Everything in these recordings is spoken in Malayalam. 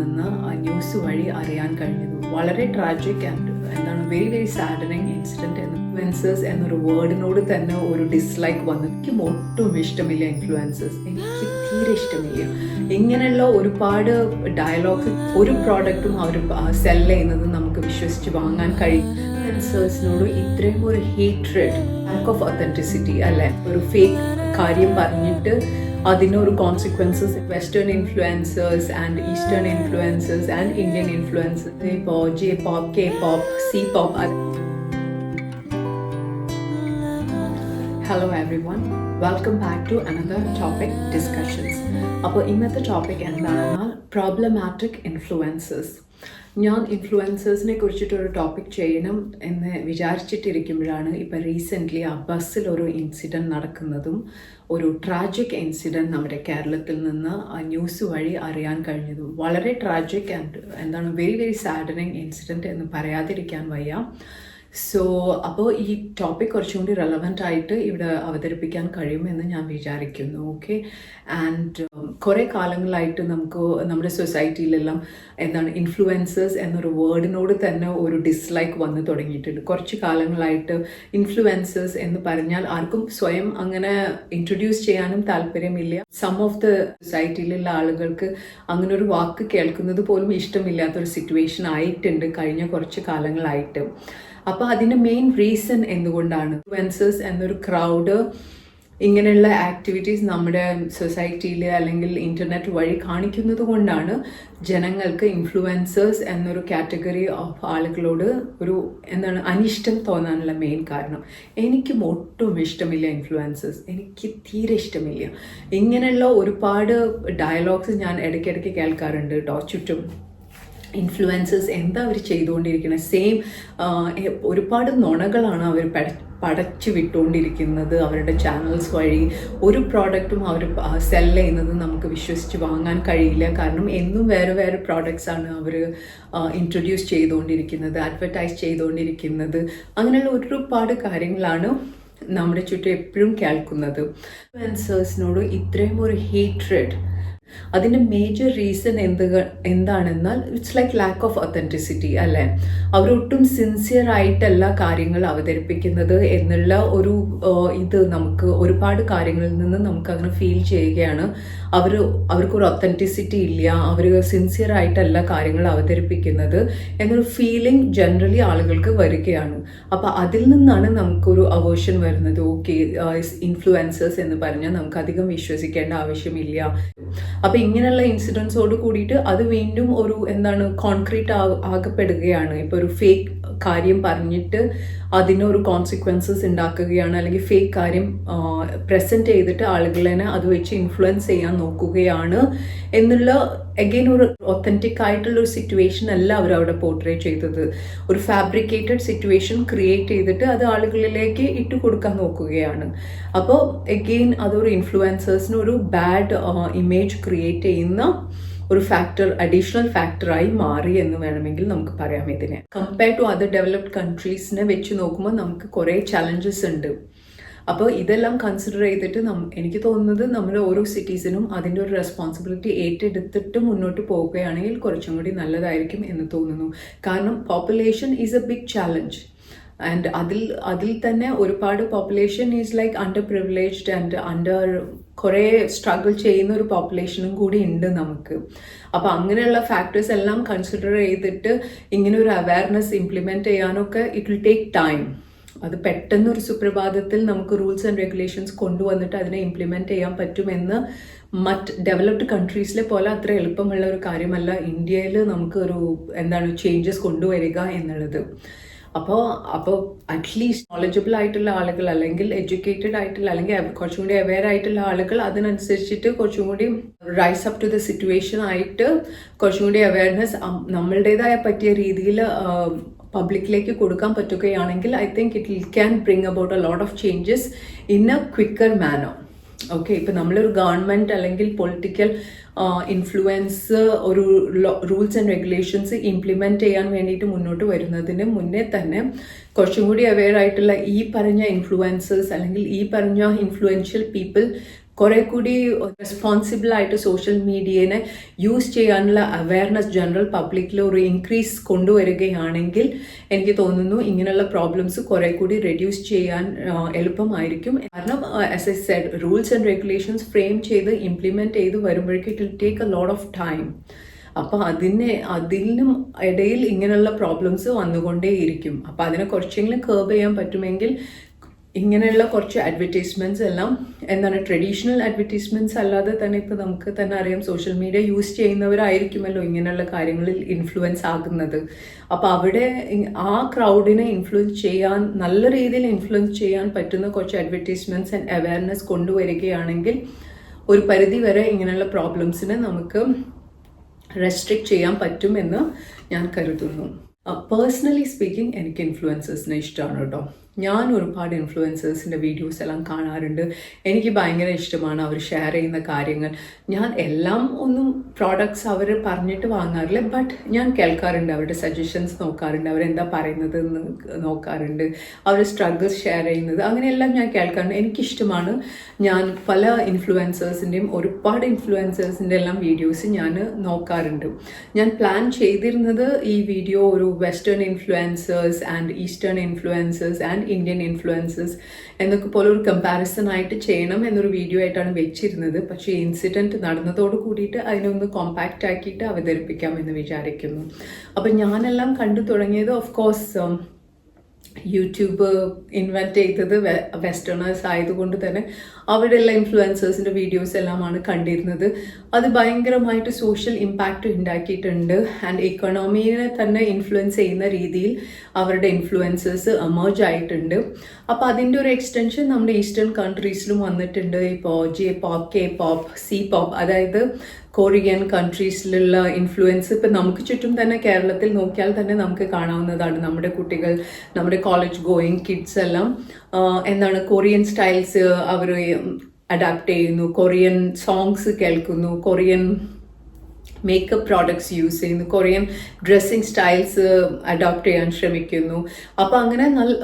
നിന്ന് ന്യൂസ് വഴി അറിയാൻ കഴിഞ്ഞത്. വളരെ ട്രാജിക് ആൻഡ് എന്താണ് very very saddening incident influencers എന്നൊരു വേർഡിനോട് തന്നെ ഒരു ഡിസ്ലൈക്ക് വന്നു. എനിക്ക് ഒട്ടും ഇഷ്ടമില്ല ഇൻഫ്ലുവൻസേഴ്സ് എനിക്ക് തീരെ ഇഷ്ടമില്ല. ഇങ്ങനെയുള്ള ഒരുപാട് ഡയലോഗ്സ് ഒരു പ്രോഡക്റ്റും അവർ സെൽ ചെയ്യുന്നത് നമുക്ക് വിശ്വസിച്ച് വാങ്ങാൻ കഴിയും. ഇൻഫ്ലുവൻസേഴ്സിനോട് ഇത്രയും ഒരു ഹീറ്റ്രഡ് ലാക്ക് ഓഫ് ഒത്തന്റിസിറ്റി അല്ലെ? ഒരു ഫേക്ക് കാര്യം പറഞ്ഞിട്ട് അതിനൊരു consequences western influencers and eastern influencers and Indian influencers ഇപ്പോൾ J pop K pop C pop hello everyone welcome back to another topic discussions അപ്പോൾ ഇന്നത്തെ ടോപ്പിക് എന്താണെന്നാൽ പ്രോബ്ലമാറ്റിക് ഇൻഫ്ലുവൻസസ് ഞാൻ ഇൻഫ്ലുവൻസേഴ്സിനെ കുറിച്ചിട്ടൊരു ടോപ്പിക് ചെയ്യണം എന്ന് വിചാരിച്ചിട്ടിരിക്കുമ്പോഴാണ് ഇപ്പം റീസെന്റ്ലി ആ ബസ്സിൽ ഒരു ഇൻസിഡന്റ് നടക്കുന്നതും ഒരു ട്രാജിക് ഇൻസിഡന്റ് നമ്മുടെ കേരളത്തിൽ നിന്ന് ന്യൂസ് വഴി അറിയാൻ കഴിഞ്ഞതും. വളരെ ട്രാജിക് ആൻഡ് എന്താണ് വെരി വെരി സാഡനിങ് ഇൻസിഡന്റ് എന്ന് പറയാതിരിക്കാൻ വയ്യ. സോ അപ്പോൾ ഈ ടോപ്പിക് കുറച്ചും കൂടി റെലവന്റ് ആയിട്ട് ഇവിടെ അവതരിപ്പിക്കാൻ കഴിയുമെന്ന് ഞാൻ വിചാരിക്കുന്നു ഓക്കെ ആൻഡ് കുറേ കാലങ്ങളായിട്ട് നമുക്ക് നമ്മുടെ സൊസൈറ്റിയിലെല്ലാം എന്താണ് ഇൻഫ്ലുവൻസേഴ്സ് എന്നൊരു വേർഡിനോട് തന്നെ ഒരു ഡിസ്ലൈക്ക് വന്ന് തുടങ്ങിയിട്ടുണ്ട്. കുറച്ച് കാലങ്ങളായിട്ട് ഇൻഫ്ലുവൻസേഴ്സ് എന്ന് പറഞ്ഞാൽ ആർക്കും സ്വയം അങ്ങനെ ഇൻട്രൊഡ്യൂസ് ചെയ്യാനും താല്പര്യമില്ല. സം ഓഫ് ദ സൊസൈറ്റിയിലുള്ള ആളുകൾക്ക് അങ്ങനെ ഒരു വാക്ക് കേൾക്കുന്നത് പോലും ഇഷ്ടമില്ലാത്തൊരു സിറ്റുവേഷൻ ആയിട്ടുണ്ട് കഴിഞ്ഞ കുറച്ച് കാലങ്ങളായിട്ട്. അപ്പോൾ അതിന്റെ മെയിൻ റീസൺ എന്തുകൊണ്ടാണ് ഇൻഫ്ലുവൻസേഴ്സ് എന്നൊരു ക്രൗഡ് ഇങ്ങനെയുള്ള ആക്ടിവിറ്റീസ് നമ്മുടെ സൊസൈറ്റിയിൽ അല്ലെങ്കിൽ ഇന്റർനെറ്റ് വഴി കാണിക്കുന്നത് കൊണ്ടാണ് ജനങ്ങൾക്ക് ഇൻഫ്ലുവൻസേഴ്സ് എന്നൊരു കാറ്റഗറി ഓഫ് ആളുകളോട് ഒരു എന്താണ് അനിഷ്ടം തോന്നാനുള്ള മെയിൻ കാരണം. എനിക്കും ഒട്ടും ഇഷ്ടമില്ല ഇൻഫ്ലുവൻസേഴ്സ് എനിക്ക് തീരെ ഇഷ്ടമില്ല. ഇങ്ങനെയുള്ള ഒരുപാട് ഡയലോഗ്സ് ഞാൻ ഇടയ്ക്കിടയ്ക്ക് കേൾക്കാറുണ്ട്. ചുറ്റും ഇൻഫ്ലുവൻസേഴ്സ് എന്താ അവർ ചെയ്തുകൊണ്ടിരിക്കുന്നത് സെയിം ഒരുപാട് നുണകളാണ് അവർ പട പടച്ചു വിട്ടുകൊണ്ടിരിക്കുന്നത് അവരുടെ ചാനൽസ് വഴി. ഒരു പ്രോഡക്റ്റും അവർ സെൽ ചെയ്യുന്നത് നമുക്ക് വിശ്വസിച്ച് വാങ്ങാൻ കഴിയില്ല. കാരണം എന്നും വേറെ വേറെ പ്രോഡക്റ്റ്സ് ആണ് അവർ ഇൻട്രൊഡ്യൂസ് ചെയ്തുകൊണ്ടിരിക്കുന്നത് അഡ്വർടൈസ് ചെയ്തുകൊണ്ടിരിക്കുന്നത്. അങ്ങനെയുള്ള ഒരുപാട് കാര്യങ്ങളാണ് നമ്മുടെ ചുറ്റും എപ്പോഴും കേൾക്കുന്നത്. ഇൻഫ്ലുവൻസേഴ്സിനോട് ഇത്രയും ഒരു ഹേറ്റ്രഡ് അതിന്റെ മേജർ റീസൺ എന്ത് എന്താണെന്നാൽ it's like lack of authenticity അല്ലേ? അവരൊട്ടും സിൻസിയർ ആയിട്ടല്ല കാര്യങ്ങൾ അവതരിപ്പിക്കുന്നത് എന്നുള്ള ഒരു ഇത് നമുക്ക് ഒരുപാട് കാര്യങ്ങളിൽ നിന്ന് നമുക്ക് അങ്ങനെ ഫീൽ ചെയ്യുകയാണ്. അവർ അവർക്കൊരു ഒത്തന്റിസിറ്റി ഇല്ല അവർ സിൻസിയർ ആയിട്ടല്ല കാര്യങ്ങൾ അവതരിപ്പിക്കുന്നത് എന്നൊരു ഫീലിംഗ് ജനറലി ആളുകൾക്ക് വരികയാണ്. അപ്പോൾ അതിൽ നിന്നാണ് നമുക്കൊരു അവേഷൻ വരുന്നത്. ഓക്കെ ഇൻഫ്ലുവൻസേഴ്സ് എന്ന് പറഞ്ഞാൽ നമുക്ക് അധികം വിശ്വസിക്കേണ്ട ആവശ്യമില്ല. അപ്പോൾ ഇങ്ങനെയുള്ള ഇൻസിഡൻസോട് കൂടിയിട്ട് അത് വീണ്ടും ഒരു എന്താണ് കോൺക്രീറ്റ് ആകപ്പെടുകയാണ്. ഇപ്പോൾ ഒരു ഫേക്ക് കാര്യം പറഞ്ഞിട്ട് അതിനൊരു കോൺസിക്വൻസസ് ഉണ്ടാക്കുകയാണ്. അല്ലെങ്കിൽ ഫേക്ക് കാര്യം പ്രസന്റ് ചെയ്തിട്ട് ആളുകളെ അത് വെച്ച് ഇൻഫ്ലുവൻസ് ചെയ്യാൻ നോക്കുകയാണ് എന്നുള്ള അഗെയിൻ ഒരു ഒത്തന്റിക് ആയിട്ടുള്ള ഒരു സിറ്റുവേഷൻ അല്ല അവർ അവിടെ പോർട്രേ ചെയ്തത്. ഒരു ഫാബ്രിക്കേറ്റഡ് സിറ്റുവേഷൻ ക്രിയേറ്റ് ചെയ്തിട്ട് അത് ആളുകളിലേക്ക് ഇട്ട് കൊടുക്കാൻ നോക്കുകയാണ്. അപ്പോൾ അഗെയിൻ അതൊരു ഇൻഫ്ലുവൻസേഴ്സിന് ഒരു ബാഡ് ഇമേജ് ക്രിയേറ്റ് ചെയ്യുന്ന ഒരു ഫാക്ടർ അഡീഷണൽ ഫാക്ടറായി മാറി എന്ന് വേണമെങ്കിൽ നമുക്ക് പറയാം ഇതിനെ. കമ്പയർ ടു അതർ ഡെവലപ്ഡ് കൺട്രീസിനെ വെച്ച് നോക്കുമ്പോൾ നമുക്ക് കുറേ ചലഞ്ചസ് ഉണ്ട്. അപ്പോൾ ഇതെല്ലാം കൺസിഡർ ചെയ്തിട്ട് നം എനിക്ക് തോന്നുന്നത് നമ്മൾ ഓരോ സിറ്റീസിനും അതിന്റെ ഒരു റെസ്പോൺസിബിലിറ്റി ഏറ്റെടുത്തിട്ട് മുന്നോട്ട് പോവുകയാണെങ്കിൽ കുറച്ചും കൂടി നല്ലതായിരിക്കും എന്ന് തോന്നുന്നു. കാരണം population is a big challenge and അതിൽ അതിൽ തന്നെ ഒരുപാട് population is like under privileged and under കുറേ സ്ട്രഗിൾ ചെയ്യുന്ന ഒരു പോപ്പുലേഷനും കൂടി ഉണ്ട് നമുക്ക്. അപ്പോൾ അങ്ങനെയുള്ള ഫാക്ടേഴ്സ് എല്ലാം കൺസിഡർ ചെയ്തിട്ട് ഇങ്ങനെ ഒരു അവയർനെസ് ഇംപ്ലിമെന്റ് ചെയ്യാനൊക്കെ ഇറ്റ് വിൽ ടേക്ക് ടൈം അത് പെട്ടെന്ന് ഒരു സുപ്രഭാതത്തിൽ നമുക്ക് റൂൾസ് ആൻഡ് റെഗുലേഷൻസ് കൊണ്ടുവന്നിട്ട് അതിനെ ഇംപ്ലിമെന്റ് ചെയ്യാൻ പറ്റുമെന്ന് മറ്റ് ഡെവലപ്ഡ് കൺട്രീസിലെ പോലെ അത്ര എളുപ്പമുള്ള ഒരു കാര്യമല്ല. ഇന്ത്യയിൽ നമുക്ക് ഒരു എന്താണ് ചേഞ്ചസ് കൊണ്ടുവരിക എന്നുള്ളത്. അപ്പോൾ അപ്പോൾ അറ്റ്ലീസ്റ്റ് നോളജബിൾ ആയിട്ടുള്ള ആളുകൾ അല്ലെങ്കിൽ എഡ്യൂക്കേറ്റഡ് ആയിട്ടുള്ള അല്ലെങ്കിൽ കുറച്ചും കൂടി അവെയർ ആയിട്ടുള്ള ആളുകൾ അതിനനുസരിച്ചിട്ട് കുറച്ചും കൂടി rise up to the situation ആയിട്ട് കുറച്ചും കൂടി അവയർനെസ് നമ്മളുടേതായ പറ്റിയ രീതിയിൽ പബ്ലിക്കിലേക്ക് കൊടുക്കാൻ പറ്റുകയാണെങ്കിൽ I think it can bring about a lot of changes in a quicker manner okay ഇപ്പം നമ്മളൊരു ഗവൺമെന്റ് അല്ലെങ്കിൽ പൊളിറ്റിക്കൽ ഇൻഫ്ലുവൻസ് ഒരു റൂൾസ് ആൻഡ് റെഗുലേഷൻസ് ഇംപ്ലിമെന്റ് ചെയ്യാൻ വേണ്ടിയിട്ട് മുന്നോട്ട് വരുന്നതിന് മുന്നേ തന്നെ കുറച്ചും കൂടി അവെയർ ആയിട്ടുള്ള ഈ പറഞ്ഞ ഇൻഫ്ലുവൻസേഴ്സ് അല്ലെങ്കിൽ ഈ പറഞ്ഞ ഇൻഫ്ലുവൻഷ്യൽ പീപ്പിൾ കുറെ കൂടി റെസ്പോൺസിബിൾ ആയിട്ട് സോഷ്യൽ മീഡിയനെ യൂസ് ചെയ്യാനുള്ള അവയർനെസ് ജനറൽ പബ്ലിക്കിൽ ഒരു ഇൻക്രീസ് കൊണ്ടുവരികയാണെങ്കിൽ എനിക്ക് തോന്നുന്നു ഇങ്ങനെയുള്ള പ്രോബ്ലംസ് കുറെ കൂടി റെഡ്യൂസ് ചെയ്യാൻ എളുപ്പമായിരിക്കും. കാരണം as as said rules and regulations frame ചെയ്ത് ഇംപ്ലിമെന്റ് ചെയ്ത് വരുമ്പോഴേക്കും it will take a lot of time അപ്പോൾ അതിനെ അതിനും ഇടയിൽ ഇങ്ങനെയുള്ള പ്രോബ്ലംസ് വന്നുകൊണ്ടേയിരിക്കും. അപ്പോൾ അതിനെ കുറച്ചെങ്കിലും കേർവ് ചെയ്യാൻ പറ്റുമെങ്കിൽ ഇങ്ങനെയുള്ള കുറച്ച് അഡ്വർടൈസ്മെന്റ്സ് എല്ലാം എന്താണ് ട്രഡീഷണൽ അഡ്വർടൈസ്മെന്റ്സ് അല്ലാതെ തന്നെ ഇപ്പോൾ നമുക്ക് തന്നെ അറിയാം സോഷ്യൽ മീഡിയ യൂസ് ചെയ്യുന്നവരായിരിക്കുമല്ലോ ഇങ്ങനെയുള്ള കാര്യങ്ങളിൽ ഇൻഫ്ലുവൻസ് ആകുന്നത്. അപ്പോൾ അവിടെ ആ ക്രൗഡിനെ ഇൻഫ്ലുവൻസ് ചെയ്യാൻ നല്ല രീതിയിൽ ഇൻഫ്ലുവൻസ് ചെയ്യാൻ പറ്റുന്ന കുറച്ച് അഡ്വർടൈസ്മെന്റ്സ് ആൻഡ് അവയർനെസ് കൊണ്ടുവരികയാണെങ്കിൽ ഒരു പരിധി വരെ ഇങ്ങനെയുള്ള പ്രോബ്ലംസിനെ നമുക്ക് റെസ്ട്രിക്റ്റ് ചെയ്യാൻ പറ്റുമെന്ന് ഞാൻ കരുതുന്നു. പേഴ്സണലി സ്പീക്കിംഗ് എനിക്ക് ഇൻഫ്ലുവൻസേഴ്സിനെ ഇഷ്ടമാണ് കേട്ടോ. ഞാൻ ഒരുപാട് ഇൻഫ്ലുവൻസേഴ്സിന്റെ വീഡിയോസ് എല്ലാം കാണാറുണ്ട്. എനിക്ക് ഭയങ്കര ഇഷ്ടമാണ് അവർ ഷെയർ ചെയ്യുന്ന കാര്യങ്ങൾ. ഞാൻ എല്ലാം ഒന്നും പ്രോഡക്ട്സ് അവർ പറഞ്ഞിട്ട് വാങ്ങാറില്ല ബട്ട് ഞാൻ കേൾക്കാറുണ്ട് അവരുടെ സജഷൻസ് നോക്കാറുണ്ട് അവരെന്താ പറയുന്നത് എന്ന് നോക്കാറുണ്ട് അവരുടെ സ്ട്രഗിൾസ് ഷെയർ ചെയ്യുന്നത് അങ്ങനെയെല്ലാം ഞാൻ കേൾക്കാറുണ്ട്. എനിക്കിഷ്ടമാണ് ഞാൻ പല ഇൻഫ്ലുവൻസേഴ്സിന്റെയും ഒരുപാട് ഇൻഫ്ലുവൻസേഴ്സിന്റെ എല്ലാം വീഡിയോസ് ഞാൻ നോക്കാറുണ്ട്. ഞാൻ പ്ലാൻ ചെയ്തിരുന്നത് ഈ വീഡിയോ ഒരു western influencers and eastern influencers and Indian influences എന്നൊക്കെ പോലെ ഒരു കമ്പാരിസൺ ആയിട്ട് ചെയ്യണം എന്നൊരു വീഡിയോ ആയിട്ടാണ് വെച്ചിരുന്നത്. പക്ഷേ ഇൻസിഡന്റ് നടന്നതോട് കൂടിയിട്ട് അതിനൊന്ന് കോമ്പാക്റ്റ് ആക്കിയിട്ട് അവതരിപ്പിക്കാമെന്ന് വിചാരിക്കുന്നു. അപ്പം ഞാനെല്ലാം കണ്ടു തുടങ്ങിയത് ഓഫ് കോഴ്സ് യൂട്യൂബ് ഇൻവെന്റ് ചെയ്തത് വെസ്റ്റേണേഴ്സ് ആയതുകൊണ്ട് തന്നെ അവിടെയുള്ള ഇൻഫ്ലുവൻസേഴ്സിന്റെ വീഡിയോസ് എല്ലാമാണ് കണ്ടിരുന്നത്. അത് ഭയങ്കരമായിട്ട് സോഷ്യൽ ഇമ്പാക്റ്റ് ഉണ്ടാക്കിയിട്ടുണ്ട്. ആൻഡ് ഇക്കണോമിയെ തന്നെ ഇൻഫ്ലുവൻസ് ചെയ്യുന്ന രീതിയിൽ അവരുടെ ഇൻഫ്ലുവൻസേഴ്സ് എമേർജ് ആയിട്ടുണ്ട്. അപ്പോൾ അതിന്റെ ഒരു എക്സ്റ്റൻഷൻ നമ്മുടെ ഈസ്റ്റേൺ കൺട്രീസിലും വന്നിട്ടുണ്ട്. ഇപ്പോൾ J pop K pop C pop അതായത് കൊറിയൻ കൺട്രീസിലുള്ള ഇൻഫ്ലുവൻസ് ഇപ്പം നമുക്ക് ചുറ്റും തന്നെ കേരളത്തിൽ നോക്കിയാൽ തന്നെ നമുക്ക് കാണാവുന്നതാണ്. നമ്മുടെ കുട്ടികൾ നമ്മുടെ കോളേജ് ഗോയിങ് കിഡ്സ് എല്ലാം എന്താണ് കൊറിയൻ സ്റ്റൈൽസ് അവർ അഡാപ്റ്റ് ചെയ്യുന്നു. കൊറിയൻ സോങ്സ് കേൾക്കുന്നു. കൊറിയൻ മേക്കപ്പ് പ്രോഡക്ട്സ് യൂസ് ചെയ്യുന്നു. കൊറിയൻ ഡ്രസ്സിങ് സ്റ്റൈൽസ് അഡോപ്റ്റ് ചെയ്യാൻ ശ്രമിക്കുന്നു. അപ്പോൾ അങ്ങനെ നല്ല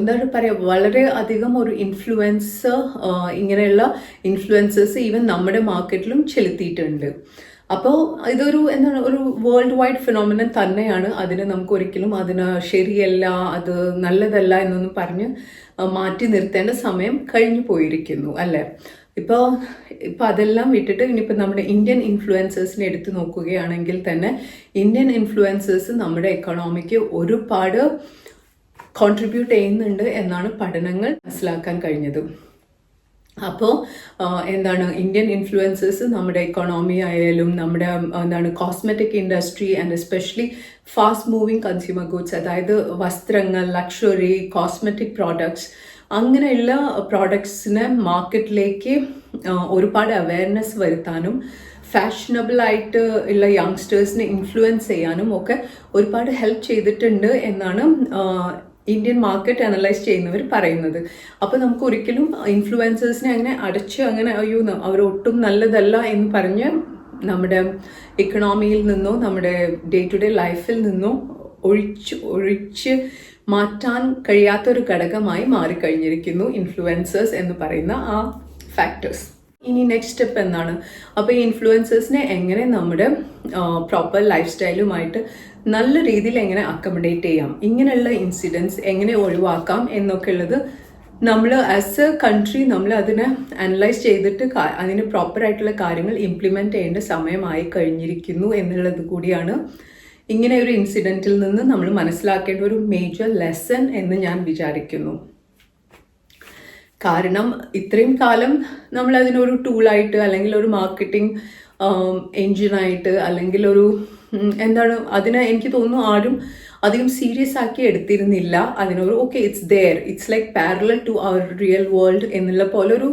എന്താണ് പറയുക വളരെ അധികം ഒരു ഇൻഫ്ലുവൻസ് ഇങ്ങനെയുള്ള ഇൻഫ്ലുവൻസേഴ്സ് ഈവൻ നമ്മുടെ മാർക്കറ്റിലും ചെലുത്തിയിട്ടുണ്ട്. അപ്പോൾ ഇതൊരു എന്താണ് ഒരു വേൾഡ് വൈഡ് ഫിനോമിനൻ തന്നെയാണ്. അതിന് നമുക്ക് ഒരിക്കലും അതിന് ശരിയല്ല അത് നല്ലതല്ല എന്നൊന്നും പറഞ്ഞ് മാറ്റി നിർത്തേണ്ട സമയം കഴിഞ്ഞു പോയിരിക്കുന്നു അല്ലേ? ഇപ്പോൾ ഇപ്പോൾ അതെല്ലാം വിട്ടിട്ട് ഇനിയിപ്പോൾ നമ്മുടെ ഇന്ത്യൻ ഇൻഫ്ലുവൻസേഴ്സിനെ എടുത്തു നോക്കുകയാണെങ്കിൽ തന്നെ ഇന്ത്യൻ ഇൻഫ്ലുവൻസേഴ്സ് നമ്മുടെ എക്കണോമിക്ക് ഒരുപാട് കോൺട്രിബ്യൂട്ട് ചെയ്യുന്നുണ്ട് എന്നാണ് പഠനങ്ങൾ മനസ്സിലാക്കാൻ കഴിഞ്ഞത്. അപ്പോൾ എന്താണ് ഇന്ത്യൻ ഇൻഫ്ലുവൻസേഴ്സ് നമ്മുടെ എക്കോണമി ആയാലും നമ്മുടെ എന്താണ് cosmetic industry and especially fast moving consumer goods അതായത് വസ്ത്രങ്ങൾ ലക്ഷറി കോസ്മെറ്റിക് പ്രോഡക്ട്സ് അങ്ങനെയുള്ള പ്രോഡക്ട്സിനെ മാർക്കറ്റിലേക്ക് ഒരുപാട് അവയർനെസ് വരുത്താനും ഫാഷനബിൾ ആയിട്ട് ഉള്ള യങ്സ്റ്റേഴ്സിനെ ഇൻഫ്ലുവൻസ് ചെയ്യാനും ഒക്കെ ഒരുപാട് ഹെൽപ്പ് ചെയ്തിട്ടുണ്ട് എന്നാണ് ഇന്ത്യൻ മാർക്കറ്റ് അനലൈസ് ചെയ്യുന്നവർ പറയുന്നത്. അപ്പോൾ നമുക്ക് ഒരിക്കലും ഇൻഫ്ലുവൻസേഴ്സിനെ അങ്ങനെ അടച്ച് അങ്ങനെ അയ്യോ അവർ ഒട്ടും നല്ലതല്ല എന്ന് പറഞ്ഞ് നമ്മുടെ ഇക്കണോമിയിൽ നിന്നോ നമ്മുടെ ഡേ ടു ഡേ ലൈഫിൽ നിന്നോ ഒഴിച്ച് ഒഴിച്ച് മാറ്റാൻ കഴിയാത്തൊരു ഘടകമായി മാറിക്കഴിഞ്ഞിരിക്കുന്നു ഇൻഫ്ലുവൻസേഴ്സ് എന്ന് പറയുന്ന ആ ഫാക്ടേഴ്സ് ഇനി നെക്സ്റ്റ് സ്റ്റെപ്പ് എന്താണ്? അപ്പോൾ ഈ ഇൻഫ്ലുവൻസേഴ്സിനെ എങ്ങനെ നമ്മുടെ പ്രോപ്പർ ലൈഫ് സ്റ്റൈലുമായിട്ട് നല്ല രീതിയിൽ എങ്ങനെ അക്കമഡേറ്റ് ചെയ്യാം? ഇങ്ങനെയുള്ള ഇൻസിഡൻസ് എങ്ങനെ ഒഴിവാക്കാം എന്നൊക്കെ ഉള്ളത് നമ്മൾ ആസ് എ കൺട്രി നമ്മൾ അതിനെ അനലൈസ് ചെയ്തിട്ട് അതിന് പ്രോപ്പറായിട്ടുള്ള കാര്യങ്ങൾ ഇംപ്ലിമെന്റ് ചെയ്യേണ്ട സമയമായി കഴിഞ്ഞിരിക്കുന്നു എന്നുള്ളത് കൂടിയാണ് ഇങ്ങനെ ഒരു ഇൻസിഡന്റിൽ നിന്ന് നമ്മൾ മനസ്സിലാക്കേണ്ട ഒരു മേജർ ലെസൺ എന്ന് ഞാൻ വിചാരിക്കുന്നു. കാരണം ഇത്രയും കാലം നമ്മൾ അതിനൊരു ടൂളായിട്ട് അല്ലെങ്കിൽ ഒരു മാർക്കറ്റിംഗ് എൻജിനായിട്ട് അല്ലെങ്കിൽ ഒരു എന്താണ് അതിനെ എനിക്ക് തോന്നുന്നു ആരും അധികം സീരിയസ് ആക്കി എടുത്തിരുന്നില്ല. അതിനൊരു okay it's there it's like parallel to our real world എന്നുള്ള പോലെ ഒരു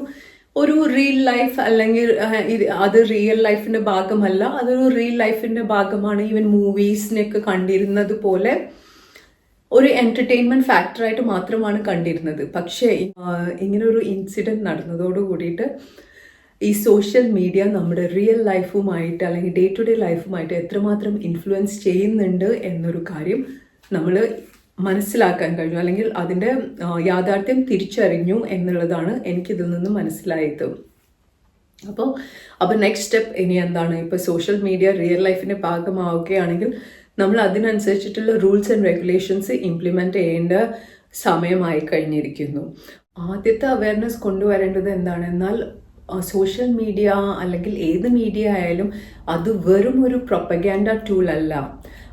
ഒരു റിയൽ ലൈഫ് അല്ലെങ്കിൽ അത് റിയൽ ലൈഫിന്റെ ഭാഗമല്ല. അതൊരു റിയൽ ലൈഫിന്റെ ഭാഗമാണ് ഈവൻ മൂവീസിനൊക്കെ കണ്ടിരുന്നത് പോലെ. ഒരു എന്റർടൈൻമെന്റ് ഫാക്ടറായിട്ട് മാത്രമാണ് കണ്ടിരുന്നത്. പക്ഷേ ഇങ്ങനെ ഒരു ഇൻസിഡന്റ് നടന്നതോട് കൂടിയിട്ട് ഈ സോഷ്യൽ മീഡിയ നമ്മുടെ റിയൽ ലൈഫുമായിട്ട് അല്ലെങ്കിൽ ഡേ ടു ഡേ ലൈഫുമായിട്ട് എത്രമാത്രം ഇൻഫ്ലുവൻസ് ചെയ്യുന്നുണ്ട് എന്നൊരു കാര്യം നമ്മൾ മനസ്സിലാക്കാൻ കഴിഞ്ഞു. അല്ലെങ്കിൽ അതിന്റെ യാഥാർത്ഥ്യം തിരിച്ചറിഞ്ഞു എന്നുള്ളതാണ് എനിക്കിതിൽ നിന്ന് മനസ്സിലായത്. അപ്പോൾ അപ്പോൾ നെക്സ്റ്റ് സ്റ്റെപ്പ് ഇനി എന്താണ്? ഇപ്പോൾ സോഷ്യൽ മീഡിയ റിയൽ ലൈഫിന്റെ ഭാഗമാവുകയാണെങ്കിൽ നമ്മൾ അതിനനുസരിച്ചിട്ടുള്ള റൂൾസ് ആൻഡ് റെഗുലേഷൻസ് ഇംപ്ലിമെന്റ് ചെയ്യേണ്ട സമയമായി കഴിഞ്ഞിരിക്കുന്നു. ആദ്യത്തെ അവയർനെസ് കൊണ്ടുവരേണ്ടത് എന്താണ്? എന്നാൽ സോഷ്യൽ മീഡിയ അല്ലെങ്കിൽ ഏത് മീഡിയ ആയാലും അത് വെറും ഒരു പ്രൊപ്പഗാൻഡ ടൂൾ അല്ല.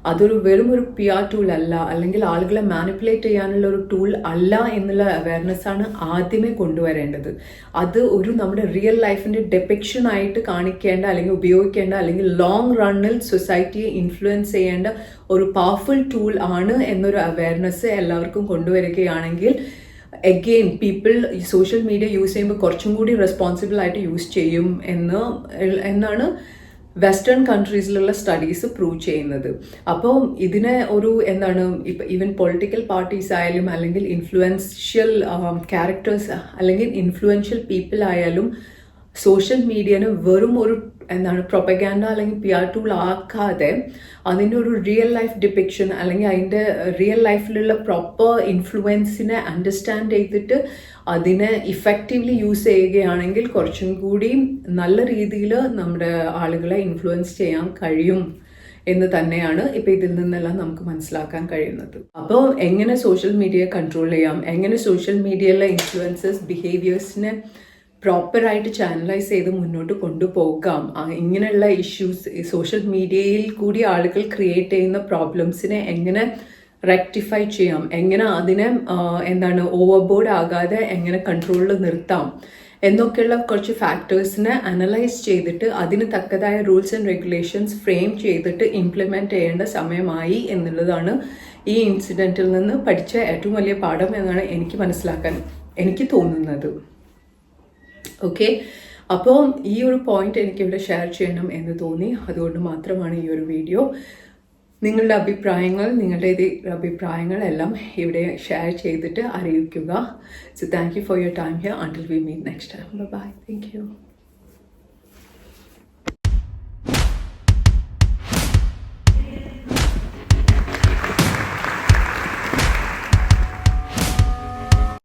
അതൊരു വെറും ഒരു പി ആർ ടൂൾ അല്ല. അല്ലെങ്കിൽ ആളുകളെ മാനിപ്പുലേറ്റ് ചെയ്യാനുള്ള ഒരു ടൂൾ അല്ല എന്നുള്ള അവയർനെസ് ആണ് ആദ്യമേ കൊണ്ടുവരേണ്ടത്. അത് ഒരു നമ്മുടെ റിയൽ ലൈഫിന്റെ ഡെപ്പിക്ഷൻ ആയിട്ട് കാണിക്കേണ്ട അല്ലെങ്കിൽ ഉപയോഗിക്കേണ്ട അല്ലെങ്കിൽ ലോങ് റണ്ണിൽ സൊസൈറ്റിയെ ഇൻഫ്ലുവൻസ് ചെയ്യേണ്ട ഒരു പവർഫുൾ ടൂൾ ആണ് എന്നൊരു അവയർനെസ് എല്ലാവർക്കും കൊണ്ടുവരികയാണെങ്കിൽ again people social media use ചെയ്യുമ്പോൾ കുറച്ചും കൂടി റെസ്പോൺസിബിൾ ആയിട്ട് യൂസ് ചെയ്യും എന്ന് എന്നാണ് വെസ്റ്റേൺ കൺട്രീസിലുള്ള സ്റ്റഡീസ് പ്രൂവ് ചെയ്യുന്നത്. അപ്പോൾ ഇതിനെ ഒരു എന്താണ് ഇപ്പം ഈവൻ പൊളിറ്റിക്കൽ പാർട്ടീസ് ആയാലും അല്ലെങ്കിൽ ഇൻഫ്ലുവൻഷ്യൽ ക്യാരക്ടേഴ്സ് അല്ലെങ്കിൽ ഇൻഫ്ലുവൻഷ്യൽ പീപ്പിൾ ആയാലും സോഷ്യൽ മീഡിയനെ വെറും ഒരു എന്താണ് പ്രൊപ്പഗാൻഡ അല്ലെങ്കിൽ പി ആർ ടൂൾ ആക്കാതെ അതിന്റെ ഒരു റിയൽ ലൈഫ് ഡിപ്പിക്ഷൻ അല്ലെങ്കിൽ അതിന്റെ റിയൽ ലൈഫിലുള്ള പ്രോപ്പർ ഇൻഫ്ലുവൻസിനെ അണ്ടർസ്റ്റാൻഡ് ചെയ്തിട്ട് അതിനെ ഇഫക്റ്റീവ്ലി യൂസ് ചെയ്യുകയാണെങ്കിൽ കുറച്ചും കൂടി നല്ല രീതിയിൽ നമ്മുടെ ആളുകളെ ഇൻഫ്ലുവൻസ് ചെയ്യാൻ കഴിയും എന്ന് തന്നെയാണ് ഇപ്പോൾ ഇതിൽ നിന്നെല്ലാം നമുക്ക് മനസ്സിലാക്കാൻ കഴിയുന്നത്. അപ്പോൾ എങ്ങനെ സോഷ്യൽ മീഡിയ കൺട്രോൾ ചെയ്യാം? എങ്ങനെ സോഷ്യൽ മീഡിയയിലെ ഇൻഫ്ലുവൻസസ് ബിഹേവിയേഴ്സിനെ പ്രോപ്പറായിട്ട് ചാനലൈസ് ചെയ്ത് മുന്നോട്ട് കൊണ്ടുപോകാം. ഇങ്ങനെയുള്ള ഇഷ്യൂസ് സോഷ്യൽ മീഡിയയിൽ കൂടി ആളുകൾ ക്രിയേറ്റ് ചെയ്യുന്ന പ്രോബ്ലംസിനെ എങ്ങനെ റെക്ടിഫൈ ചെയ്യാം? എങ്ങനെ അതിനെ എന്താണ് ഓവർബോർഡ് ആകാതെ എങ്ങനെ കൺട്രോളിൽ നിർത്താം? എന്നൊക്കെയുള്ള കുറച്ച് ഫാക്ടേഴ്സിനെ അനലൈസ് ചെയ്തിട്ട് അതിന് തക്കതായ റൂൾസ് ആൻഡ് റെഗുലേഷൻസ് ഫ്രെയിം ചെയ്തിട്ട് ഇംപ്ലിമെന്റ് ചെയ്യേണ്ട സമയമായി എന്നുള്ളതാണ് ഈ ഇൻസിഡന്റിൽ നിന്ന് പഠിച്ച ഏറ്റവും വലിയ പാഠം എന്നാണ് എനിക്ക് മനസ്സിലാക്കാൻ എനിക്ക് തോന്നുന്നത്. ഓക്കെ അപ്പോൾ ഈ ഒരു പോയിന്റ് എനിക്കിവിടെ ഷെയർ ചെയ്യണം എന്ന് തോന്നി. അതുകൊണ്ട് മാത്രമാണ് ഈ ഒരു വീഡിയോ നിങ്ങളുടെ അഭിപ്രായങ്ങൾ നിങ്ങളുടെ ഇത് അഭിപ്രായങ്ങളെല്ലാം ഇവിടെ ഷെയർ ചെയ്തിട്ട് അറിയിക്കുക. So thank you for your time here until we meet next time bye thank you